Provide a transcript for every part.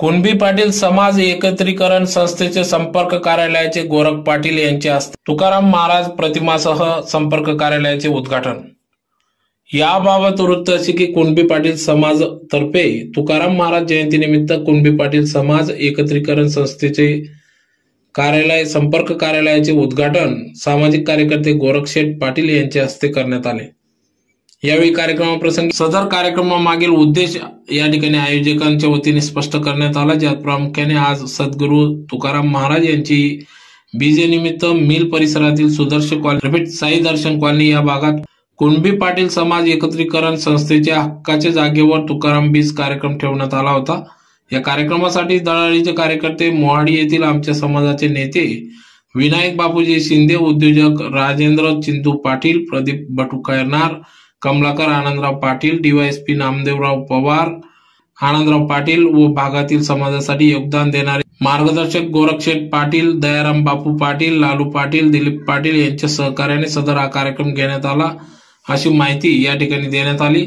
कुणबी पाटील समाज एकत्रीकरण संस्थेचे संपर्क कार्यालयाचे गोरख पाटील यांचे हस्ते तुकाराम महाराज प्रतिमासह संपर्क कार्यालयाचे उद्घाटन. याबाबत वृत्त असे की कुणबी पाटील समाज तर्फे तुकाराम महाराज जयंतीनिमित्त कुणबी पाटील समाज एकत्रीकरण संस्थेचे कार्यालय संपर्क कार्यालयाचे उद्घाटन सामाजिक कार्यकर्ते गोरखशेठ पाटील यांच्या हस्ते करण्यात आले. यावेळी कार्यक्रमाप्रसंगी सदर कार्यक्रमामागील उद्देश या ठिकाणी आयोजकांच्या वतीने स्पष्ट करण्यात आला. ज्यात प्रामुख्याने आज सद्गुरू तुकाराम महाराज यांची बीजेनिमित्त मिल परिसरातील Sudarsh colony repeat Sai Darshan colony या भागात कुणबी पाटील समाज एकत्रीकरण संस्थेच्या हक्काच्या जागेवर तुकाराम बीज कार्यक्रम ठेवण्यात आला होता. या कार्यक्रमासाठी दळाळीचे कार्यकर्ते मोहाडी येथील आमच्या समाजाचे नेते विनायक बापूजी शिंदे उद्योजक राजेंद्र चिंतू पाटील प्रदीप बटुकरनार कमलाकर आनंदराव पाटील डीवायएसपी नामदेवराव पवार आनंदराव पाटील व भागातील समाजासाठी योगदान देणारे मार्गदर्शक गोरक्षेठ पाटील दयाराम बापू पाटील लालू पाटील दिलीप पाटील यांच्या सहकार्याने सदर हा कार्यक्रम घेण्यात आला. अशी माहिती या ठिकाणी देण्यात आली.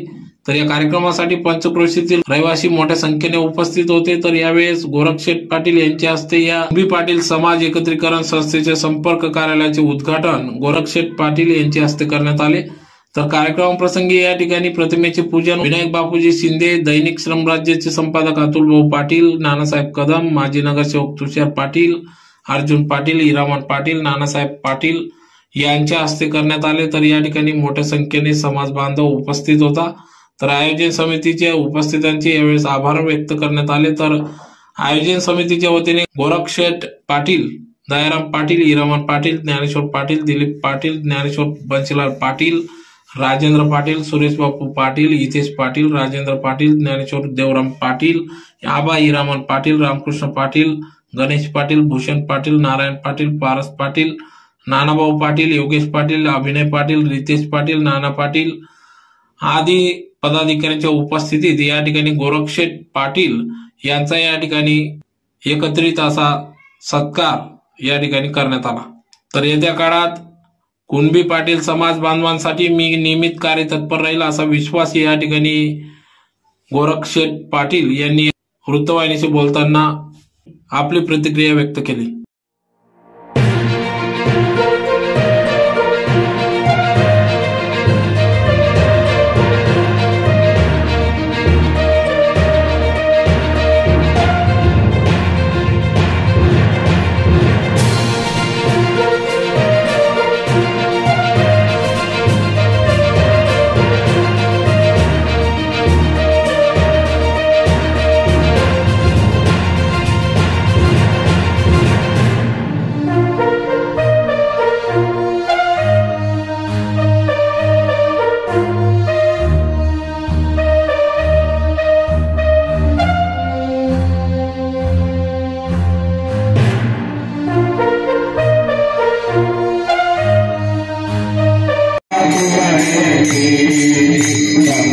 तर या कार्यक्रमासाठी पंचक्रोशीतील रहिवासी मोठ्या संख्येने उपस्थित होते. तर यावेळेस गोरक्षेठ पाटील यांच्या हस्ते या बी पाटील समाज एकत्रीकरण संस्थेच्या संपर्क कार्यालयाचे उद्घाटन गोरक्षेठ पाटील यांच्या हस्ते करण्यात आले. तर कार्यक्रमाप्रसंगी या ठिकाणी प्रतिमेचे पूजन विनायक बापूजी शिंदे दैनिक श्रमराज्याचे संपादक अतुल भाऊ पाटील नानासाहेब कदम माजी नगरसेवक तुषार पाटील अर्जुन पाटील हिरामण पाटील नानासाहेब पाटील यांच्या हस्ते करण्यात आले. तर या ठिकाणी मोठ्या संख्येने समाज बांधव उपस्थित होता. तर आयोजन समितीच्या उपस्थितांचे यावेळेस आभार व्यक्त करण्यात आले. तर आयोजन समितीच्या वतीने गोरक्षेठ पाटील दयाराम पाटील हिरामण पाटील ज्ञानेश्वर पाटील दिलीप पाटील ज्ञानेश्वर बंशीलाल पाटील राजेंद्र पाटील सुरेश बापू पाटील हितेश पाटील राजेंद्र पाटील ज्ञानेश्वर देवराम पाटील आबा हिरामण पाटील रामकृष्ण पाटील गणेश पाटील भूषण पाटील नारायण पाटील पारस पाटील नानाभाऊ पाटील योगेश पाटील अभिनय पाटील रितेश पाटील नाना पाटील आदी पदाधिकाऱ्यांच्या उपस्थितीत या ठिकाणी गोरक्षेठ पाटील यांचा या ठिकाणी एकत्रित असा सत्कार या ठिकाणी करण्यात आला. तर येत्या काळात कुणबी पाटील समाज बांधवांसाठी मी नियमित कार्य तत्पर राहील असा विश्वास या ठिकाणी गोरक्षेठ पाटील यांनी वृत्तवाहिनीशी बोलताना आपली प्रतिक्रिया व्यक्त केली.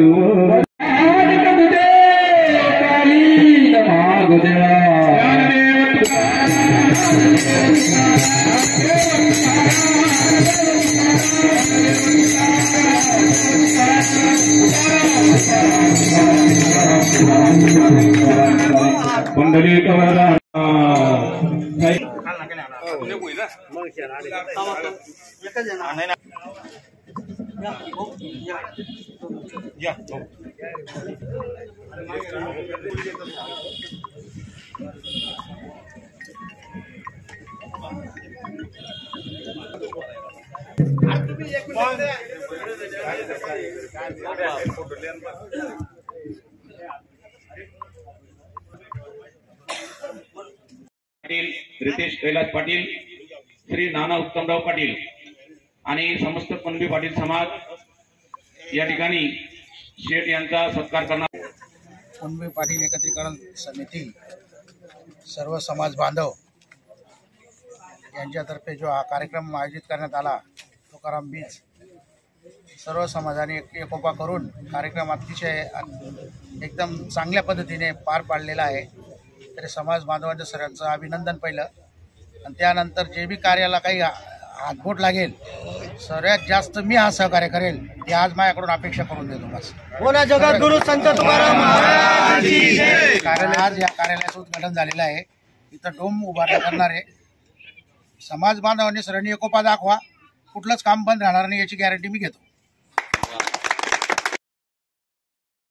cứu पुंडली कवरा मग या रितेश कैलास पाटील श्री नाना उत्तमराव पाटील. आणि समस्त पनवी पाटील समाज या ठिकाणी शेठ यांचा सत्कार करणार. कुणबी पाटील एकत्रीकरण समिती सर्व समाज बांधव यांच्यातर्फे जो हा कार्यक्रम आयोजित करण्यात आला तुकाराम बीच सर्व समाजाने एक एकोपा करून कार्यक्रम अतिशय एकदम चांगल्या पद्धतीने पार पाडलेला आहे. तरी समाज बांधवांचं सर्वांचं अभिनंदन पहिलं. आणि त्यानंतर जे बी कार्याला काही हातबोट लागेल सर्वात जास्त मी हा सहकार्य करेल हे आज माझ्याकडून अपेक्षा करून देतो बस. बोला जगद्गुरु संत तुकाराम महाराज कारण आज या कार्यालयाचं उद्घाटन झालेलं आहे. इथं डोम उभारण्या करणार आहे. समाज बांधवांनी सर्वांनी एकोपा दाखवा. कुठलंच काम बंद राहणार नाही याची गॅरंटी मी घेतो.